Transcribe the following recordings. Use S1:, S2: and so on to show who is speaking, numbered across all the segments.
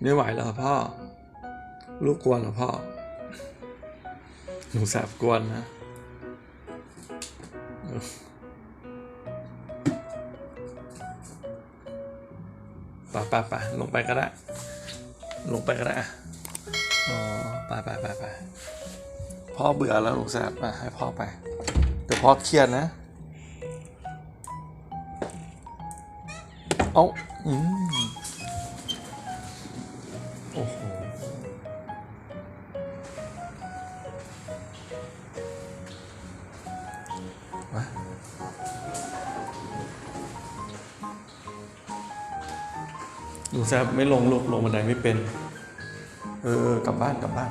S1: ไม่ไหวแล้วพ่อ ลูกกวนเหรอพ่อ หนูแสบกวนนะไปไปไปลงไปก็ได้ ลงไปก็ได้อะอ๋อไปไปไปไปพ่อเบื่อแล้วหนูแสบมาให้พ่อไปเดี๋ยวพ่อเครียดนะ เอาอืม โอ้โหมาหนูแซบไม่ลงลูกลงบันไดไม่เป็น เออกลับบ้านกลับบ้าน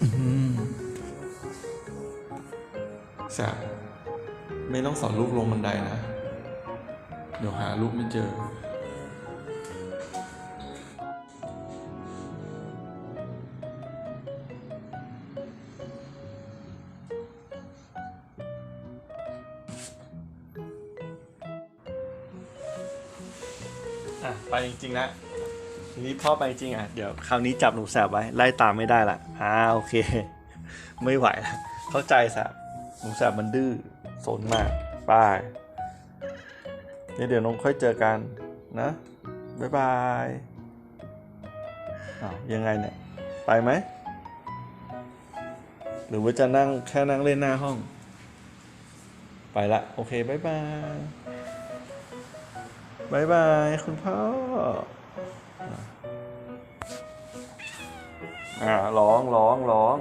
S1: อื้อหือแซบไม่ต้องสอนลูกลงบันไดนะ เดี๋ยวหาลูกไม่เจอ อะไปจริงๆนะทีนี้พ่อไปจริงอะเดี๋ยวคราวนี้จับหนูแสบไว้ไล่ตามไม่ได้ละอ่าโอเค ไม่ไหวละเข้าใจแสบหนูแสบมันดื้อสนมากบายเนี่ยเดี๋ยวน้องค่อยเจอกันนะบ๊ายบายอ้าวยังไงเนี่ยไปไหมหรือว่าจะนั่งแค่นั่งเล่นหน้าห้อง ไปละ โอเค บ๊ายบาย บายบายคุณพ่ออ่าร้องร้องร้อง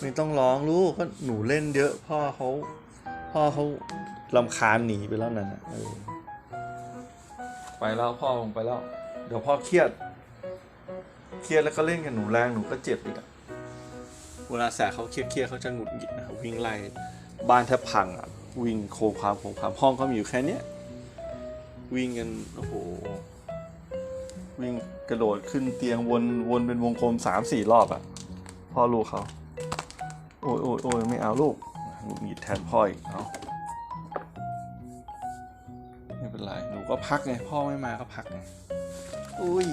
S1: ไม่ต้องร้องลูกก็หนูเล่นเยอะพ่อเขาพ่อเขาลำคาญหนีไปแล้วนั่นน่ะเออไปแล้วพ่อลงไปแล้ว เดี๋ยวพ่อเครียด เครียดแล้วก็เล่นกับหนูแรงหนูก็เจ็บอีกอะเวลาแสเขาเครียดเครียดเขาจะหงุดหงิดนะวิ่งไล่บ้านแทบพังอะ วิ่งโคมคามโคมคามห้องเขามีอยู่แค่เนี้ยวิ่งกันโอ้โหวิ่งกระโดดขึ้นเตียงวนวนเป็นวงกลมสามสี่รอบอะพ่อลูกเขาโอ้ยโอ้ยโอ้ยไม่เอาลูกหงุดหงิดแทนพ่ออีกเอาไม่เป็นไรหนูก็พักไงพ่อไม่มาก็พักไงอุ้ย